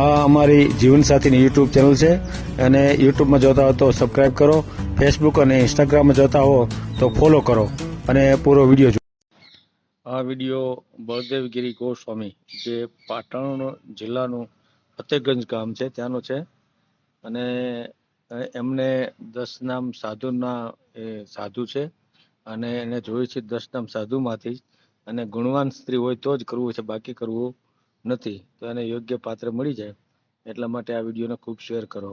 આ અમારી જીવનસાથીની YouTube channel છે. અને યુટ્યુબમાં જોતા હો તો સબસ્ક્રાઈબ કરો. ફેસબુક અને ઇન્સ્ટાગ્રામમાં જોતા હો તો ફોલો કરો. અને પૂરો વીડિયો આ વીડિયો બળદેવગીરી ગોસ્વામી, જે પાટણ જિલ્લાનું ફતેગંજ ગામ છે, ત્યાંનો છે. અને એમને દસ નામ સાધુના એ સાધુ છે. અને એને જોયું છે દસ નામ સાધુમાંથી અને ગુણવાન સ્ત્રી હોય તો જ કરવું છે, બાકી કરવું નથી, તો એને યોગ્ય પાત્ર મળી જાય. એટલા માટે આ વિડીયોને ખૂબ શેર કરો.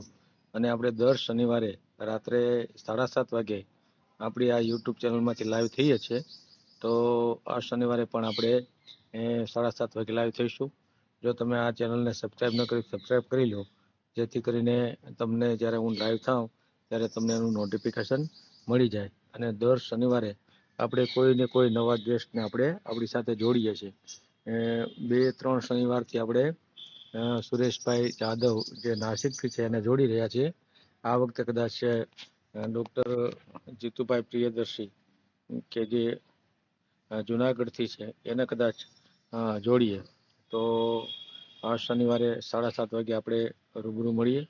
અને આપણે દર શનિવારે રાત્રે સાડા સાત વાગે આપણી આ યુટ્યુબ ચેનલમાંથી લાઈવ થઈએ છીએ, તો આ શનિવારે પણ આપણે સાડા સાત વાગે લાઈવ થઈશું. જો તમે આ ચેનલને સબસ્ક્રાઈબ ન કરી સબસ્ક્રાઈબ કરી લો. જેથી કરીને તમને જ્યારે હું લાઈવ થાઉં, ત્યારે તમને એનું નોટિફિકેશન મળી જાય. અને દર શનિવારે આપણે કોઈ ને કોઈ નવા ગેસ્ટને આપણે આપણી સાથે જોડીએ છીએ. બે, ત્રણ શનિવારથી આપણે સુરેશભાઈ જાદવ જે નાસિકથી છે એને જોડી રહ્યા છીએ. આ વખતે કદાચ ડૉક્ટર જીતુભાઈ પ્રિયદર્શી કે જે જુનાગઢથી છે, એને કદાચ જોડીએ. તો આ શનિવારે સાડા સાત વાગે આપણે રૂબરૂ મળીએ.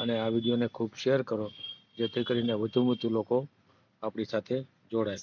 અને આ વિડીયોને ખૂબ શેર કરો, જેથી કરીને વધુ વધુ લોકો આપણી સાથે જોડાય.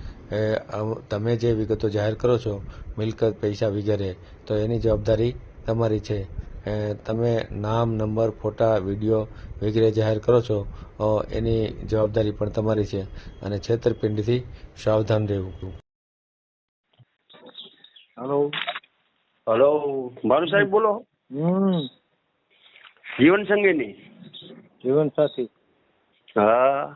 તમે જે વિગતો જાહેર કરો છો મિલકત પૈસા વગેરે તો એની જવાબદારી તમારી છે. એ તમે નામ નંબર ફોટા વીડિયો વગેરે જાહેર કરો છો એની જવાબદારી પણ તમારી છે અને છેતરપિંડીથી સાવધાન રહેવું. હલો. હલો. મારું સાહેબ બોલો. હમ. જીવન સંગીની. જીવન સાથી હા.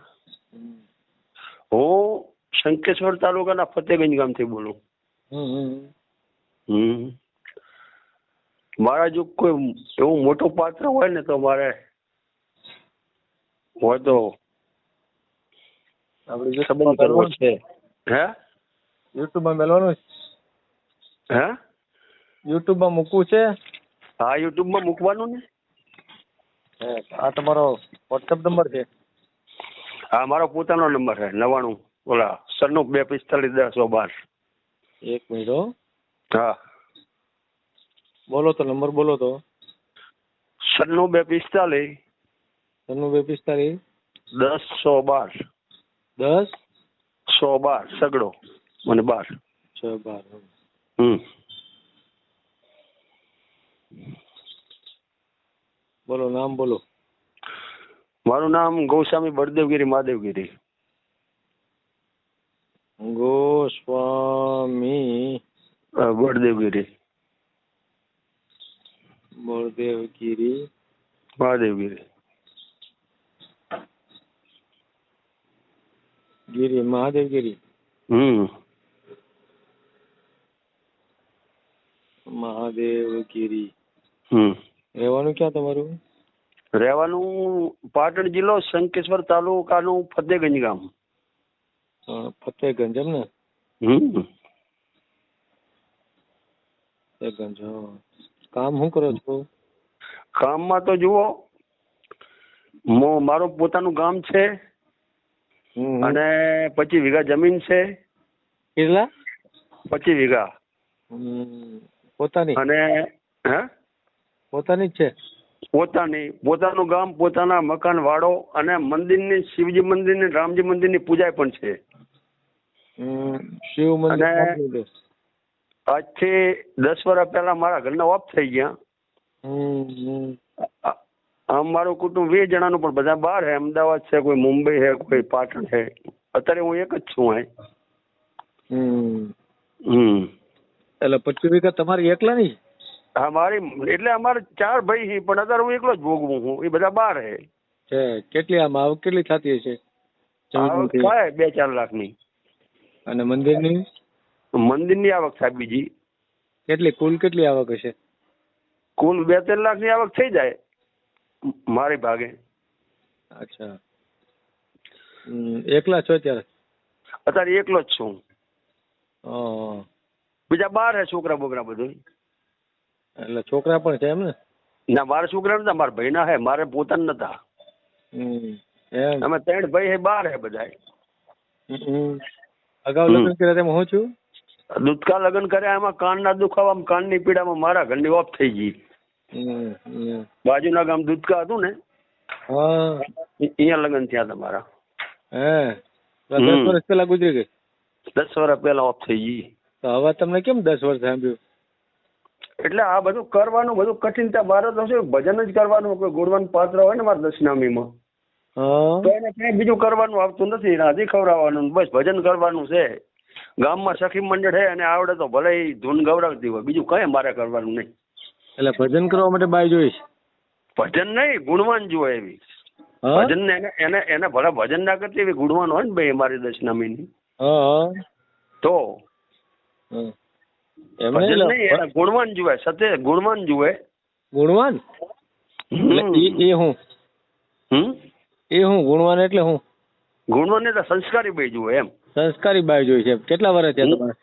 હું શંકેશ્વર તાલુકાના ફતેગંજ ગામથી બોલું. હમ મારા જો કોઈ એવું મોટું પાત્ર હોય ને તો મારે હોય તો આપણે સંબંધ કરવો છે. હે? યુટ્યુબમાં મેળવાનું હે? યુટ્યુબમાં મૂકવું છે? હા યુટ્યુબમાં મૂકવાનું ને. હે, આ તમારો વોટ્સઅપ નંબર છે? હા મારો પોતાનો નંબર છે નવાણું ઓલા સનુક બે પિસ્તાલીસ દસ બાર એક મિનિટ હો. હા. બોલો તો નંબર બોલો તો. સન્નું બે પિસ્તાલીસ. સન્નું બે પિસ્તાલીસ. દસ સો બાર દસ? સો બાર સગડો. મને બાર. છ બાર હમ. બોલો નામ બોલો. મારું નામ ગૌસ્વામી બળદેવગીરી મહાદેવગીરી. ગોસ્વામી. અ, બળદેવગીરી. બળદેવગીરી. મહાદેવગીરી. ગીરી મહાદેવગીરી. હમ. મહાદેવગીરી. હમ. રહેવાનું ક્યાં તમારું? રહેવાનું પાટણ જિલ્લો શંકેશ્વર તાલુકાનું ફતેગંજ ગામ. ફતેગંજ એમ ને? હમ. કામ શું કરો છો? કામમાં તો જુઓ મારું પોતાનું ગામ છે. અને પચીસ વીઘા જમીન છે. કેટલા? પચીસ વીઘા. હમ. પોતાની? અને હે? પોતાની જ છે? પોતાની. પોતાનું ગામ પોતાના મકાન વાળો અને મંદિરની શિવજી મંદિરની રામજી મંદિરની પૂજા પણ છે. શિવ મંદિર. આજથી દસ વર્ષ પહેલા મારા ઘરના ઓફ થઈ ગયા. આમ મારું કુટુંબ વીસ જણાનું પણ બધા બહાર છે અમદાવાદ છે કોઈ મુંબઈ છે કોઈ પાટણ છે અત્યારે હું એક જ છું અહીં. હમ. હમ. એટલે પચીસ વીઘા તમારી એકલા નહીં હા મારી એટલે અમારે ચાર ભાઈ છે પણ અત્યારે હું એકલો જ ભોગવું છું. એ બધા બહાર છે છે કેટલી આમ આવક કેટલી થતી હશે? બે ચાર લાખની. અને મંદિરની? મંદિરની આવક થાય બીજી. કેટલી? કુલ કેટલી આવક હશે? કુલ બે ત્રણ લાખની આવક થઈ જાય મારી ભાગે. અચ્છા. એકલા છો અત્યારે? અત્યારે એકલો જ છું. હં. બીજા બાર હે છોકરા બોકરા બધું એટલે છોકરા પણ છે એમ ને? ના મારા છોકરા નતા મારા ભાઈના હે મારે પોતાના નતા. અમે ત્રણ ભાઈ હે બાર હે બધા. અગાઉ લગ્ન કર્યા તેમાં હું છું? દૂધકા લગ્ન કર્યા એમાં કાનના દુખાવામાં કાનની પીડામાં મારા ઘરની ઓફ થઈ ગઈ. બાજુના ગામ દૂધકા હતું ને? અહીંયા લગ્ન થયા તમારા હે. દસ વર્ષ પહેલા ગુજરી ગઈ? દસ વર્ષ પહેલા ઓફ થઈ ગઈ. તો હવે તમને કેમ દસ વર્ષ સાંભળ્યું? એટલે આ બધું કરવાનું બધું કઠિનતા મારે તો શું ભજન જ કરવાનું કોઈ ગુણવાન પાત્ર હોય ને મારા દશનામીમાં. તો એને કઈ બીજું કરવાનું આવતું નથી. રાજી ખવડાવવાનું બસ ભજન કરવાનું છે. ગામમાં સખી મંડળ છે અને આવડે તો ભલે ધૂન ગવડાવતી હોય. બીજું કઈ મારે કરવાનું નહીં. એટલે ભજન કરવા માટે બાય જોઈશ ભજન નહીં ગુણવાન જુઓ એવી. ભજન ને એને એને એને ભલે ભજન ના કરતી એવી ગુણવાન હોય ને ભાઈ મારી દશનામીની. તો? ભજન નહીં એને ગુણવાન જુએ સત્ય ગુણવાન જુએ. ગુણવાન? એ હું? હમ? એ હું ગુણવાન એટલે હું? ગુણવાન એટલે સંસ્કારી ભાઈ જુઓ એમ. સંસ્કારી બાઈ જોઈ છે. કેટલા વર્ષ થયા તમારે?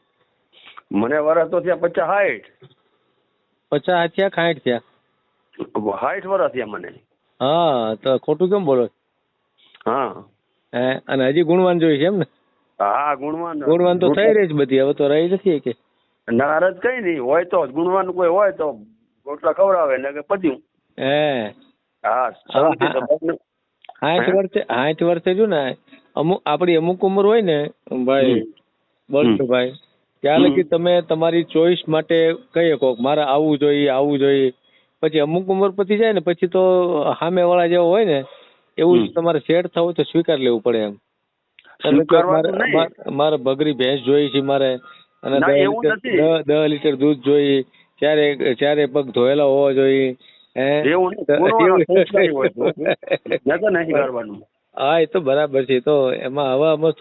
મને વર્ષ તો થયા પચાસ હાઈઠ. પચાસ થયા ખાઈઠ થયા? હાઈઠ વર્ષ થયા મને. હા તો ખોટું કેમ બોલો? હા. અને હજી ગુણવાન જોઈ છે એમ ને? હા ગુણવાન. ગુણવાન તો થઈ રહી છે બધી. હવે તો રહી નથી કે? નારદ કઈ નહીં હોય તો ગુણવાન કોઈ હોય તો રોટલા ખવડાવે ને કે પત્યું હે. હા. સાઠ વર્ષે સાઠ વર્ષે જો ને અમુક આપડી અમુક ઉંમર હોય ને ભાઈ બોલશો ભાઈ ત્યાં લગી તમે તમારી ચોઈસ માટે કહી શકો મારે આવવું જોઈએ આવવું જોઈએ. પછી અમુક ઉંમર પતી જાય ને પછી તો સામે વાળા જેવો હોય ને એવું જ તમારે સેટ થવું તો સ્વીકાર લેવું પડે એમ. મારે બગરી ભેંસ જોઈ છે મારે અને દસ એવું લીટર દૂધ જોઈએ ચારે ચારે પગ ધોયેલા હોવા જોઈએ. એવું નહીં. ગુણવાન કરવાનું. હા એ તો બરાબર છે. તો એમાં હવે આમાં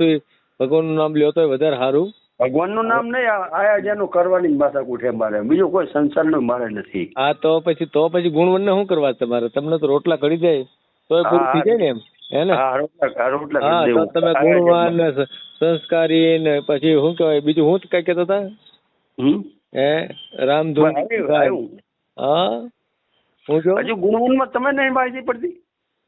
ભગવાનનું નામ લ્યો તો વધારે સારું. ભગવાનનું નામ નહીં આયા જેનું કરવાની માથા છે મારે. બીજું કોઈ સંસારનું મારે નથી. હા તો પછી તો પછી ગુણવંત શું કરવા તમારે? તમને તો રોટલા કરી જાય. તો પૂરું થઈ જાય ને એમ? હે ને? હા તો તમે ગુણવાન. ને સંસ્કારી ને પછી શું કહેવાય? બીજું હું કઈ કહેતા હતા હે? રામધૂન. હા? હજુ ગુણવાનમાં તમે નહીં માહિતી પડતી.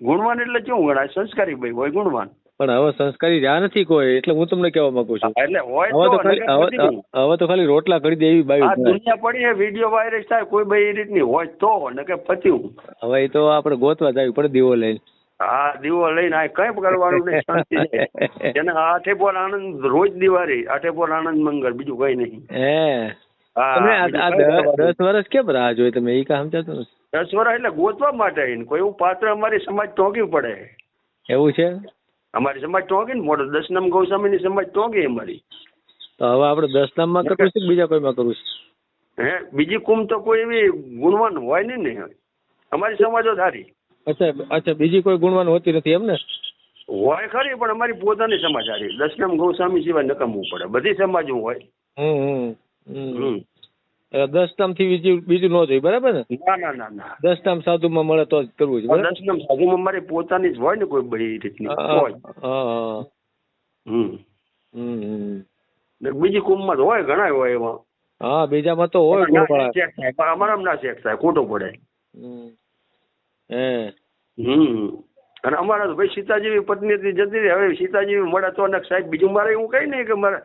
ગુણવાન એટલે કેવું ગણાય? સંસ્કારી ભાઈ હોય ગુણવાન. પણ હવે સંસ્કારી રહ્યા નથી કોઈ એટલે હું તમને કહેવા માંગુ છું. એટલે હોય હવે તો ખાલી હવે તો ખાલી રોટલા કરી દે એવી આ દુનિયા પડી છે વીડિયો વાયરસ થાય કોઈ ભાઈ એ રીતની હોય તો નકે પત્યું. હવે એ તો આપણે ગોતવા જાય પડે દીવો લઈને. હા દીવો લઈને આ કઈ કરવાનું નહીં શાંતિ એને આઠે પોર આનંદ રોજ દિવાળી આઠે પોર આનંદ મંગળ બીજું કઈ નહીં. હે. તમે આ દસ વર્ષ કેમ રાહ જોઈ તમે? એ કામ સમજાતું નથી. દસ વર્ષ એટલે ગોતવા માટે આવીને. કોઈ એવું પાત્ર અમારી સમાજ ટોંકી પડે. એવું છે? અમારી સમાજ ટોંકી ને? મોટો દશનામ ગૌસ્વામીની સમાજ ટોંકી અમારી. તો હવે આપણે દસનામમાં કરવું છે બીજા કોઈમાં કરવું છે? હે બીજી કુમ તો કોઈ એવી ગુણવાન હોય નહીં ને. અમારી સમાજો સારી અચ્છા અચ્છા બીજી કોઈ ગુણવાન હોતી નથી એમ ને હોય ખરી પણ અમારી પોતાની સમાજ સારી દશનામ ગૌસ્વામી સિવાય નકમવું પડે. બધી સમાજ હોય. હમ. હમ. હમથી બીજું બીજું ન જોઈએ બરાબર ને? ના ના ના ના. દસતામ સાધુ સાધુમાં મળે તો જ કરવું છે બરાબર? દશનામ સાધુમાં મારી પોતાની જ હોય ને કોઈ બધી રીતની હોય. હમ. હમ. બીજી કુંભમાં તો હોય ઘણા હોય એમાં. હા બીજામાં તો હોય અમારામાં ના શેખ થાય ખોટો પડે. હે. હમ. અને અમારા તો ભાઈ સીતાજી પત્ની હતી જતી રહી હવે સીતા મળે તો અને સાહેબ બીજું મારે એવું કઈ નહીં કે મારે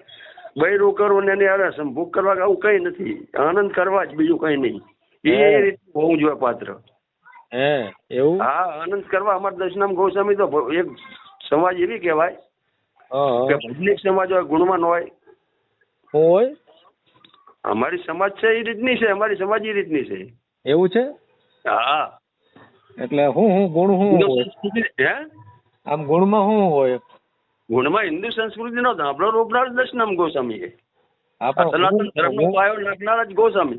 બૈરું કરવું ને એની સંભોગ કરવા આવું કઈ નથી. આનંદ કરવા જ બીજું કઈ નહીં. એ રીતે હોવું જોઈએ પાત્ર. હે એવું? હા આનંદ કરવા અમારા દશનામ ગૌસ્વામી તો એક સમાજ એવી કહેવાય કે હા. ભજનિક સમાજ હોય ગુણવાન હોય. હોય? અમારી સમાજ છે એ રીતની છે અમારી સમાજ એ રીતની છે. એવું છે? હા. એટલે હું હું ગુણ હું હે? આમ ગુણમાં શું હોય? ગુણમાં હિન્દુ સંસ્કૃતિ નો ધાબળો રોપનાર દશનામ ગોસ્વામી છે સનાતન હું- ધર્મનો પાયો નાખનાર જ ગોસ્વામી.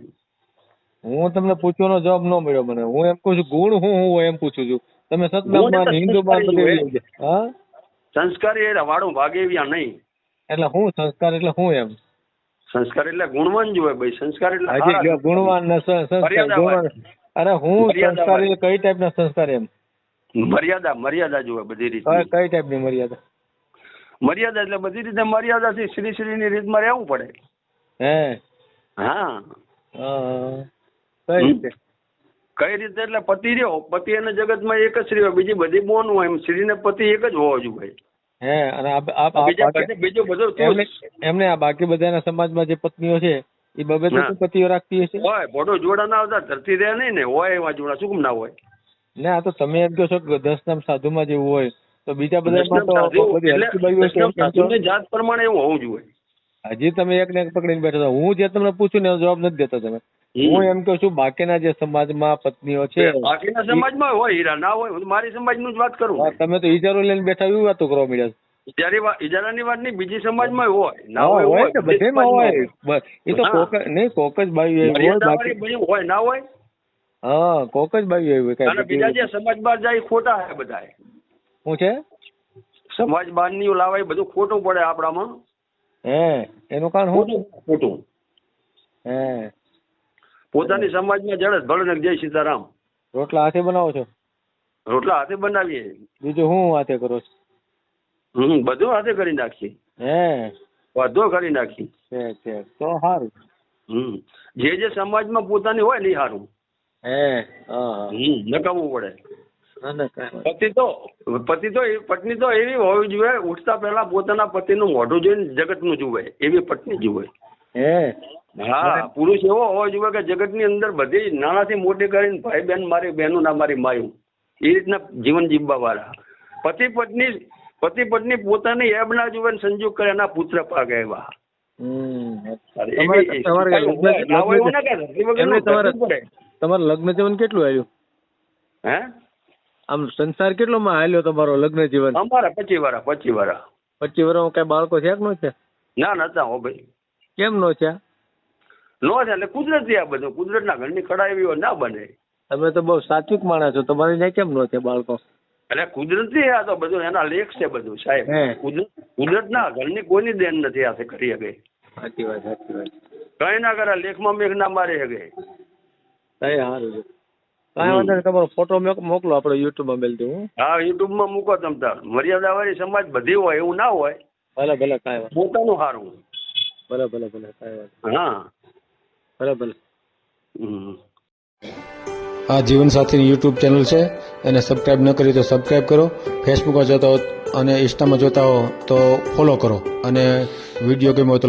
હું તમને પૂછવાનો જવાબ ન મળ્યો મને. હું એમ કહું છું ગુણ હું હું એમ પૂછું છું. તમે સતનામમાં હિન્દુમાં સંસ્કારી હા? સંસ્કાર એટલે વાળું ભાગે એવી નહીં. એટલે હું સંસ્કાર એટલે હું એમ? સંસ્કાર એટલે ગુણવાન જ હોય ભાઈ. સંસ્કાર એટલે હજી ગુણવાન ને સંસ્કાર અરે હું સંસ્કાર એટલે કઈ ટાઈપના સંસ્કાર એમ? મર્યાદા મર્યાદા જોવે બધી રીતે કઈ ટાઈપની મર્યાદા? મર્યાદા એટલે બધી રીતે મર્યાદાથી શ્રી શ્રીની રીતમાં રહેવું પડે. હે? હા. હા કઈ રીતે? કઈ રીતે એટલે પતિ રહ્યો? પતિ અને જગતમાં એક જ રહ્યો બીજી બધી બોન હોય એમ સ્ત્રીને પતિ એક જ હોવો જોઈએ. હે અને બીજું બધું એમને આ બાકી બધાના સમાજમાં જે પત્નીઓ છે એ બબે તો પતિઓ રાખતી હશે? હોય ફોટો જોડા ના આવતા ધરતી રહે નહીં ને હોય એવા જોડા શું કેમ ના હોય? ને આ તો તમે એમ કહો છો કે દસ નામ સાધુમાં જેવું હોય તો બીજા બધામાં તો બધી હલકી છે જાત પ્રમાણે એવું હોવું જોઈએ. હજી તમે એક ને એક પકડીને બેઠા છો. હું જે તમને પૂછું ને જવાબ નથી દેતો તમે. હું એમ કહું છું બાકીના જે સમાજમાં પત્નીઓ છે બાકીના સમાજમાં હોય હીરા ના હોય હું મારી સમાજનું જ વાત કરું તમે તો ઇજારો લઈને બેઠા એવી વાતો કરવા મળ્યા છો. ઈજારી વાત નહીં બીજી સમાજમાં હોય. ના હોય હોય ને બધેમાં હોય. બસ એ તો હા. કોક નહીં કોક જ બાઈઓ હોય ના હોય. હા કોક જ બાઈઓ હોય બીજા જે સમાજ બહાર જાય ખોટા છે બધા શું છે? સમાજ બહારની લાવાય બધું ખોટું પડે આપણામાં. હે એનું કારણ શું? ખોટું ખોટું. હે. પોતાની સમાજમાં જડત ભલે જય સીતારામ. રોટલા હાથે બનાવો છો? રોટલા હાથે બનાવીએ. બીજું હું હાથે કરો છો? હમ બધું હાથે કરી નાખીએ. હે. બધું કરી નાખી છે છે તો સારું હમ જે જે સમાજમાં પોતાની હોય ને સારું હે હા નકામવું પડે. પતિ તો પતિ તો પત્ની તો એવી હોવી જોઈએ ઉઠતા પહેલા પોતાના પતિનું મોઢું જોઈને જગતનું જુએ એવી પત્ની જુએ. હે. હા પુરુષ એવો હોવો જોઈએ કે જગતની અંદર બધી નાનાથી મોટી કરીને ભાઈ બહેન મારી બહેનું ના મારી માયું એ રીતના જીવન જીવવા વાળા પતિ પત્ની પતિ પત્ની પોતાની એબ ના જુએ ને સંજોગ કરે એના પુત્ર પાક એવા. ના ના. તમારે લગ્ન જીવન કેટલું આવ્યું? હે? આમ સંસાર કેટલો માં હાલ્યો તમારો લગ્ન જીવન? અમારા પચી વાળા પચી વાળા પચી વર્ષમાં કઈ બાળકો છે કે નો છે? ના નતા હો ભાઈ. કેમ નો છે? નો છે એટલે કુદરતી આ બધું. કુદરતના ઘરની કડા એવી હોય ના બને. તમે તો બહુ સાત્વિક માણસ છો. તમારે ત્યાં કેમ નો છે બાળકો? એટલે કુદરતી આ તો બધું એના લેખ છે બધું સાહેબ. કુદરત કુદરતના ઘરની કોઈની દેન નથી આ કરી શકે. સાચી વાત સાચી વાત. કઈ ના કરે લેખમાં મેઘ ના મારી શકે. કઈ સારું કાંઈ વાંધો નહીં તમારો ફોટો મોક- મોકલો આપણે યુટ્યુબમાં મેલ દઉં હા યુટ્યુબમાં મૂકો તમ તાર મર્યાદા વાળી સમાજ બધી હોય એવું ના હોય. ભલે ભલે કાંઈ વાત પોતાનું સારું ભલે ભલે ભલે કાંઈ વાત હા. ભલે ભલે. આ જીવનસાથીની યુટ્યુબ ચેનલ છે એને સબસ્ક્રાઇબ ન કરી તો સબસ્ક્રાઇબ કરો. ફેસબુકમાં જોતા હો અને ઇન્સ્ટામાં જોતા હો તો ફોલો કરો. અને વીડિયો ગમ્યો હોય તો